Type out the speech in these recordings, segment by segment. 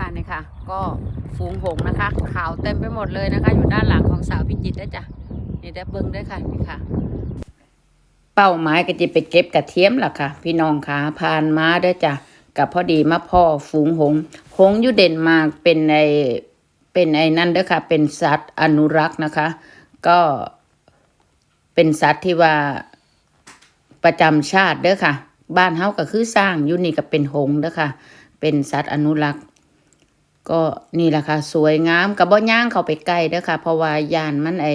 ค่ะนี่ค่ะ ก็ฝูงหงนะคะ ขาวเต็มไปหมดเลยนะคะ อยู่ด้านหลังของสาวพิจิตรได้จ้ะนี่ได้เบิ้งได้ค่ะนี่ค่ะ เป้าหมายก็จะไปเก็บกระเทียมล่ะค่ะ พี่น้องค่ะผ่านมาเด้จ้ะกับพอดีมาพ่อฝูงหง หงอยู่เดนมาร์กเป็นไอเป็นไอ้นั่นเด้อค่ะ เป็นสัตว์อนุรักษ์นะคะ ก็เป็นสัตว์ที่ว่าประจำชาติเด้อค่ะ บ้านเฮาก็คือสร้างอยู่นี่ก็เป็นหงเด้อค่ะ เป็นสัตว์อนุรักษ์ ก็นี่แหละค่ะ สวยงามกับบ่ย่างเข้าไปใกล้เด้อค่ะ เพราะว่ายานมันไอ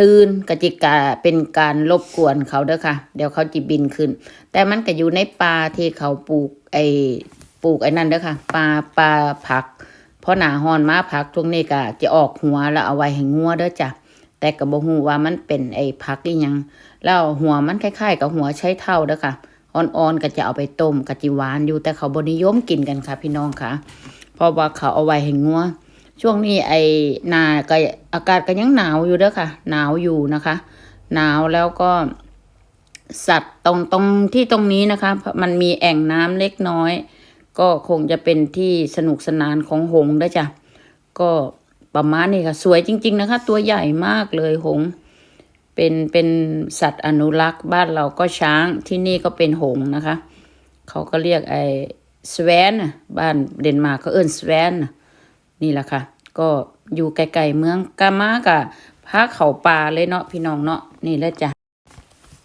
ตื่นกจิกาเป็นการรบกวนเขาเด้อค่ะ เดี๋ยวเขาจิบินขึ้น แต่มันก็อยู่ในป่าที่เขาปลูกไอปลูกไอ้นั่นเด้อค่ะป่าป่าผักเพราะหนาฮอนมาผักช่วงนี้ก็จะออกหัวแล้วเอาไว้ให้งัวเด้อจ้ะแต่ก็บ่ฮู้ว่ามันเป็นไอ้ผักอีหยังแล้วหัวมันคล้ายๆ กับหัวใช้เท่าเด้อค่ะอ่อนๆก็จะเอาไปต้มกะจิหวานอยู่แต่เขาบนิยมกินกันค่ะ พี่น้องค่ะ เพราะว่าเขาเอาไว้ให้งัวช่วงนี้ไอ้หนาก็อากาศก็ยังหนาวอยู่เด้อค่ะ หนาวอยู่นะคะ หนาวแล้วก็ สัตว์ตรงตรงที่ตรงนี้นะคะ มันมีแอ่งน้ำเล็กน้อย ก็คงจะเป็นที่สนุกสนานของหงเด้อจ้ะก็ประมาณนี้ค่ะ สวยจริง ๆ นะคะ ตัวใหญ่มากเลยหง เป็นเป็นสัตว์อนุรักษ์บ้านเราก็ช้างที่นี่ก็เป็นหงนะคะ เขาก็เรียกไอ สแวนน่ะบ้านเดนมาร์กเขาเอิ้นสแวนน่ะนี่แหละค่ะ ก็อยู่ไกลๆเมืองกามากะพาเขาป่าเลยเนาะพี่น้องเนาะนี่แหละจ้ะ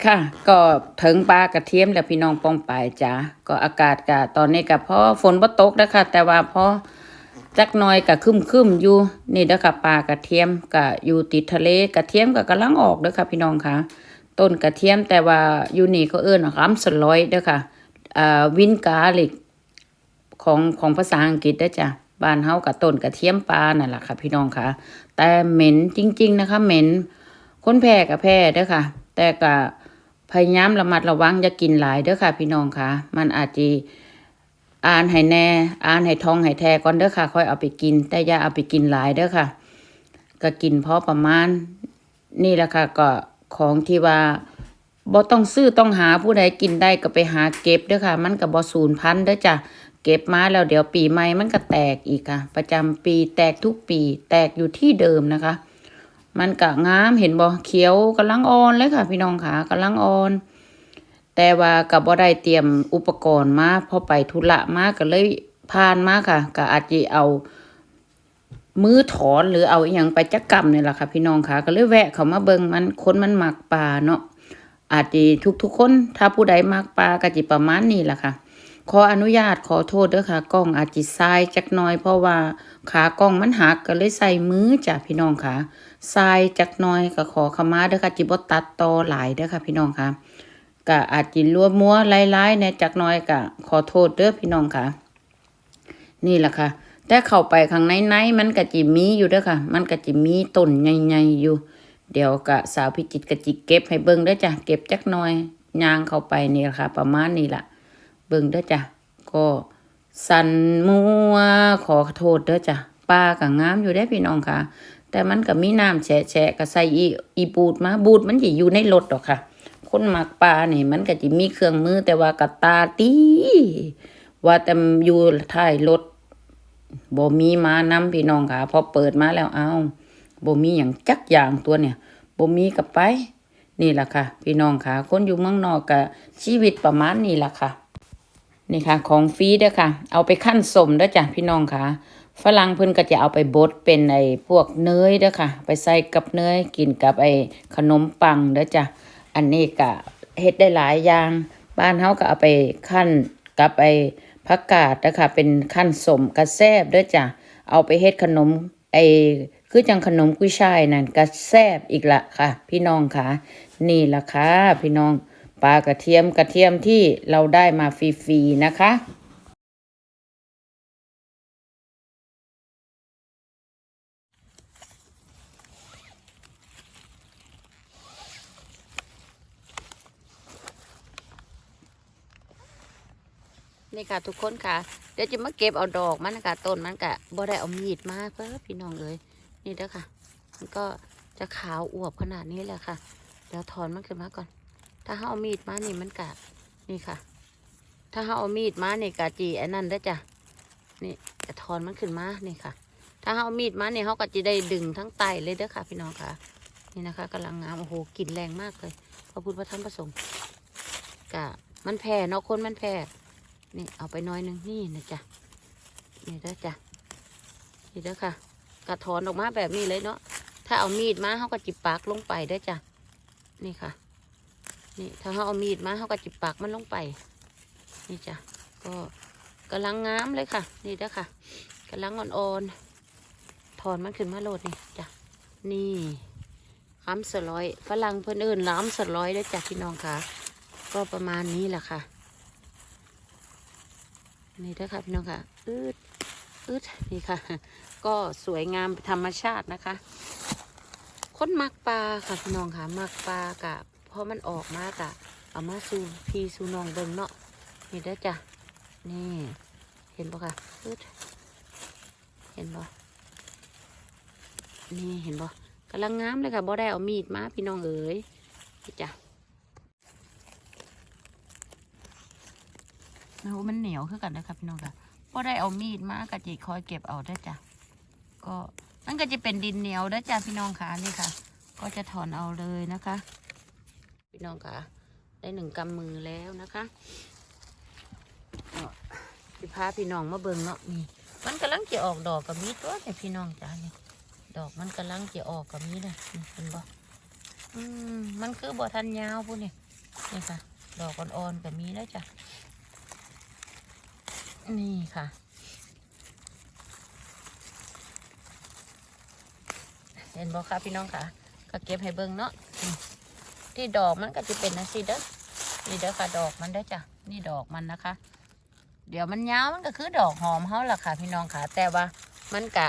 ค่ะ ก็ถึงปลากระเทียมแล้วพี่น้องปองปายจ้ะก็อากาศกะตอนนี้กะพอฝนบ่ตกนะคะแต่ว่าพอจักหน่อยก็คึมคึมอยู่นี่เด้อค่ะปลากระเทียมก็อยู่ติดทะเลกระเทียมก็กำลังออกเด้อค่ะพี่น้องค่ะ ต้นกระเทียมแต่ว่าอยู่นี่เขาเอิ้นรัมสลอยเด้อค่ะอ่าวินกาลิก ของของภาษาอังกฤษเด้จ้ะบ้านเฮากับต้นกระเทียมปลานั่นแหละค่ะพี่น้องค่ะ แต่เหม็นจริง ๆ นะคะเหม็นคนแพ้กับแพ้เด้อค่ะ แต่ก็พยายามระมัดระวังอย่ากินหลายเด้อค่ะ พี่น้องค่ะ มันอาจจะอ่านให้แน่อ่านให้ทองให้แท้ก่อนเด้อค่ะ ค่อยเอาไปกิน แต่อย่าเอาไปกินหลายเด้อค่ะ ก็กินพอประมาณ นี่แหละค่ะก็ของที่ว่าบ่ต้องซื้อต้องหาผู้ใดกินได้ก็ไปหาเก็บเด้อค่ะ มันก็บ่สูญพันธุ์เด้อจ้ะ เก็บมาแล้วเดี๋ยวปีใหม่มันก็แตกอีกค่ะ ประจำปีแตกทุกปี แตกอยู่ที่เดิมนะคะ มันก็งามเห็นบ่เขียวกำลังอ่อนเลยค่ะ พี่น้องค่ะกำลังอ่อน แต่ว่ากับบ่ได้เตรียมอุปกรณ์มาพอไปธุระมาก็เลยผ่านมาค่ะก็อาจจะเอา มือถอนหรือเอาอย่างไปจักกรรมนี่แหละค่ะ พี่น้องค่ะก็เลยแวะเขามาเบิงมันคนมันหมักปลาเนาะอาจจะทุกๆคน ถ้าผู้ใดมักปลาก็จิประมาณนี้แหละค่ะ ขออนุญาตขอโทษเด้อค่ะกล้องอาจจะทรายจักน่อยเพราะว่าขากล้องมันหักก็เลยใส่มือจ้ะพี่น้องค่ะทายจักน่อยก็ขอขมาเด้อค่ะจิบตัดต่อหลายเด้อค่ะพี่น้องค่ะก็อาจจิรัวมัวไล่ๆในจักน้อยก็ขอโทษเด้อพี่น้องค่ะ นี่แหละค่ะ แต่เข้าไปข้างในในมันก็จิมีอยู่เด้อค่ะ มันก็จิมีต้นใหญ่ๆอยู่ เดี๋ยวก็สาวพิจิตก็จิเก็บให้เบิ่งเด้อจ้ะเก็บจักน่อยยางเข้าไปนี่แหละค่ะ ประมาณนี้แหละ บิ่งเด้อจ้ะก็สันมัวขอโทษเด้อจ้ะปลาก็งามอยู่ได้พี่น้องค่ะ แต่มันก็มีน้ำแฉะก็ใส่อีอีบูดมาบูดมันสิอยู่ในรถดอกค่ะ คนหมักปลาเนี่ยมันก็จะมีเครื่องมือแต่ว่ากระตาตีว่าแต่อยู่ท้ายรถบ่มีมานำพี่น้องค่ะพอเปิดมาแล้วเอาบ่มีอย่างจักอย่างตัวเนี่ยบ่มีกับไป นี่แหละค่ะ พี่น้องค่ะ คนอยู่เมืองนอกก็ชีวิตประมาณนี้แหละค่ะ นี่ค่ะ ของฟรีเด้อค่ะ เอาไปขั้นสมเด้อจ้ะพี่น้องค่ะฝรั่งเพิ่นก็จะเอาไปบดเป็นไอ้พวกเนยเด้อค่ะ ไปใส่กับเนยกินกับไอ้ขนมปังเด้อจ้ะอันนี้ก็เฮ็ดได้หลายอย่าง บ้านเฮาก็เอาไปคั่นกับไอ้ผักกาดนะคะเป็นคั่นสมกระแซบเด้อจ้ะเอาไปเฮ็ดขนมไอ้คือจังขนมกุ้ยช่ายนั่นกระแซบอีกละค่ะ พี่น้องค่ะ นี่ละค่ะพี่น้อง ปลากระเทียมกระเทียมที่เราได้มาฟรีๆนะคะนี่ค่ะทุกคนค่ะ เดี๋ยวจะมาเก็บเอาดอกมันนะคะต้นมันกะบ่ได้เอามีดมาเพื่อพี่น้องเลยนี่เด้อค่ะ มันก็จะขาวอวบขนาดนี้แหละค่ะ เดี๋ยวถอนมันขึ้นมาก่อน ถ้าเขาเอามีดมานี่มันกะนี่ค่ะ ถ้าเขาเอามีดมานี่กะจีไอ้นั่นได้จ้ะนี่จะถอนมันขึ้นมานี่ค่ะ ถ้าเขาเอามีดมาเนี่ยเขาก็จะได้ดึงทั้งไตเลยเด้อค่ะ พี่น้องค่ะ นี่นะคะกำลังงามโอ้โหกลิ่นแรงมากเลยพระพุทธพระธรรมพระสงฆ์กะมันแผ่เนาะคนมันแผ่นี่เอาไปน้อยหนึงนี่นะจ๊ะนี่เด้อจ้ะนี่เด้อค่ะกระถอนออกมาแบบนี้เลยเนาะถ้าเอามีดมาเขาก็จิบปากลงไปเด้จ้ะนี่ค่ะ นี่ถ้าเขาเอามีดมาเขาก็จิบปากมันลงไป นี่จ้ะก็กำลังงามเลยค่ะ นี่เด้อค่ะกำลังอ่อนๆถอนมันขึ้นมาโหลดนี่จ้ะนี่ล้ำสลอยฝรั่งเพื่อนอื่นล้ำสลอยเด้จ้ะพี่น้องค่ะ ก็ประมาณนี้แหละค่ะ นี่เด้อค่ะพี่น้องค่ะอืดอืดนี่ค่ะ ก็สวยงามธรรมชาตินะคะ คนมักปลาค่ะพี่น้องค่ะมักปลากะ พอมันออกมากะเอามาสู่พี่สู่นองเบิงเนาะนี่เด้จ้ะนี่ เห็นปะค่ะเห็นปะนี่เห็นปะกำลังงามเลยค่ะบ่ได้เอามีดมาพี่น้องเอ๋ยจ้ะโอ้มันเหนียวขึ้นกันนะคะพี่น้องค่ะบ่ได้เอามีดมากะจิคอยเก็บเอาได้จ้ะ ก็มันก็จะเป็นดินเหนียวเด้จ้ะพี่น้องค่ะนี่ค่ะ ก็จะถอนเอาเลยนะคะ พี่น้องค่ะ ได้หนึ่งกำมือแล้วนะคะพี่พาพี่น้องมาเบิ่งเนาะนี่มันกำลังจะออกดอกกับมีตัวเนี่ยพี่น้องจ้านี่ดอกมันกำลังจะออกกับมีเลยเห็นบ่อืมมันคือบ่ทันยาวพู้นี่ยนี่ค่ะ ดอกอ่อนๆกับมีแล้วจ้ะนี่ค่ะเห็นบ่คะพี่น้องค่ะ ก็เก็บให้เบิ่งเนาะ ที่ดอกมันก็จะเป็นนะสิเด้อนี่เด้อค่ะดอกมันเด้จ้ะนี่ดอกมันนะคะ เดี๋ยวมันยาวมันก็คือดอกหอมเขาล่ะค่ะ พี่น้องค่ะ แต่ว่ามันกะ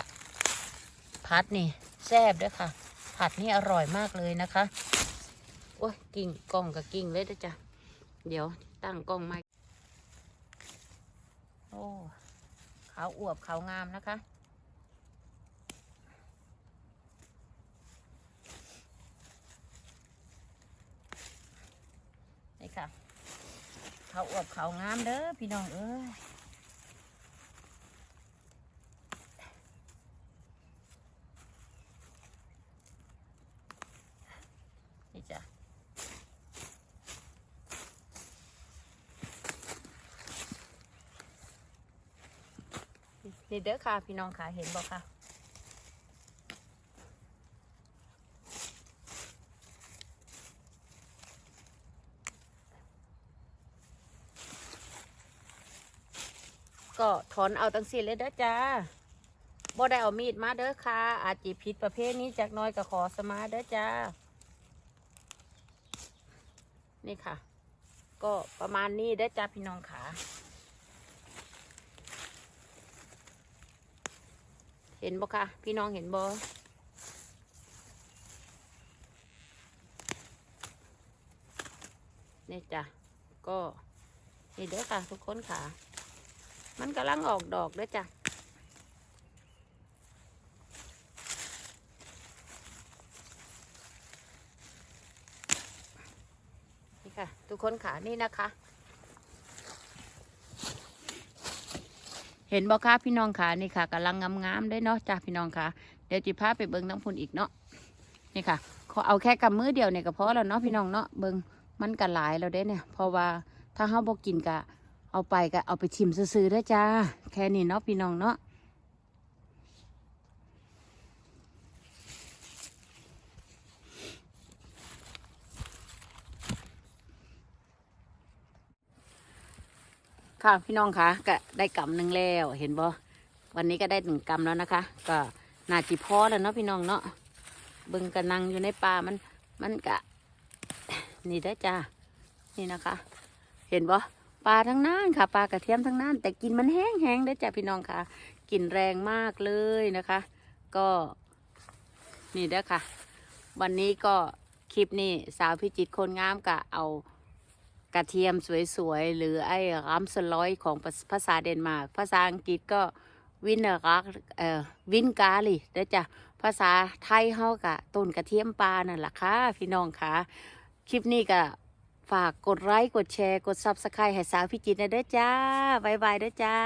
ผัดนี่แซ่บด้วยค่ะ ผัดนี่อร่อยมากเลยนะคะโอ้ยกิ่งกล้องกับกิ่งเลยเด้อจ้ะเดี๋ยวตั้งกล้องมาโอ้ขาวอวบขาวงามนะคะ นี่ค่ะ เขาอวบเขางามเด้อพี่น้องเอ้ยนี่จ้ะนี่เด้อค่ะ พี่น้องค่ะเห็นบอกค่ะ ก็ถอนเอาตั้งสี่เลยเด้อจ้าบ่ได้เอามีดมาเด้อค่ะ อาจจีผิดประเภทนี้จากน้อยก็ขอสมาเด้อจ้า นี่ค่ะ ก็ประมาณนี้เด้อจ้าพี่น้องขาเห็นบ่ค่ะ พี่น้องเห็นบ่นี่จ้ะ ก็นี่เด้อค่ะทุกคนค่ะ มันกำลังออกดอกด้วยจ้ะนี่ค่ะ ทุกคนขานี่นะคะ เห็นบอกค่ะพี่น้องขานี่ค่ะกำลังงามๆได้เนาะจ้ะพี่น้องค่ะเดี๋ยวจิพาไปเบิ้งน้ำพุนอีกเนาะนี่ค่ะขอเอาแค่กำมือเดียวเนี่ยก็พอแล้วเนาะพี่น้องเนาะเบิ้งมันก็หลายแล้วเด้เนี่ยเพราะว่าถ้าเฮาบ่กินกะ เอาไปก็เอาไปชิมซื้อๆได้จ้า แค่นี้เนาะพี่น้องเนาะค่ะพี่น้องคะก็ได้กำหนึ่งแล้วเห็นบ่วันนี้ก็ได้หนึ่งกำแล้วนะคะ ก็น่าจิพอแล้วเนาะพี่น้องเนาะเบิ่งกระนังอยู่ในป่ามันมันกะ นี่ได้จ้านี่นะคะ เห็นบ่ ปลาทั้งนั้นค่ะปลากระเทียมทั้งนั้นแต่กินมันแห้งแห้งๆได้จ้ะพี่น้องค่ะกลิ่นแรงมากเลยนะคะ ก็นี่เด้อค่ะ วันนี้ก็คลิปนี้สาวพิจิตคนงามกะเอากระเทียมสวยๆ หรือไอ้รัมสลอยของภาษาเดนมาร์กภาษาอังกฤษก็วินนอรักเอ่อวินกาลิเด้อจ้ะภาษาไทยเฮากะต้นกระเทียมปลานั่นแหละค่ะพี่น้องค่ะคลิปนี้ก็ ฝากกดไลค์กดแชร์ กดซับสไครต์ให้สาวพิจิตรนะเด้อจ้าบายบายเด้อจ้า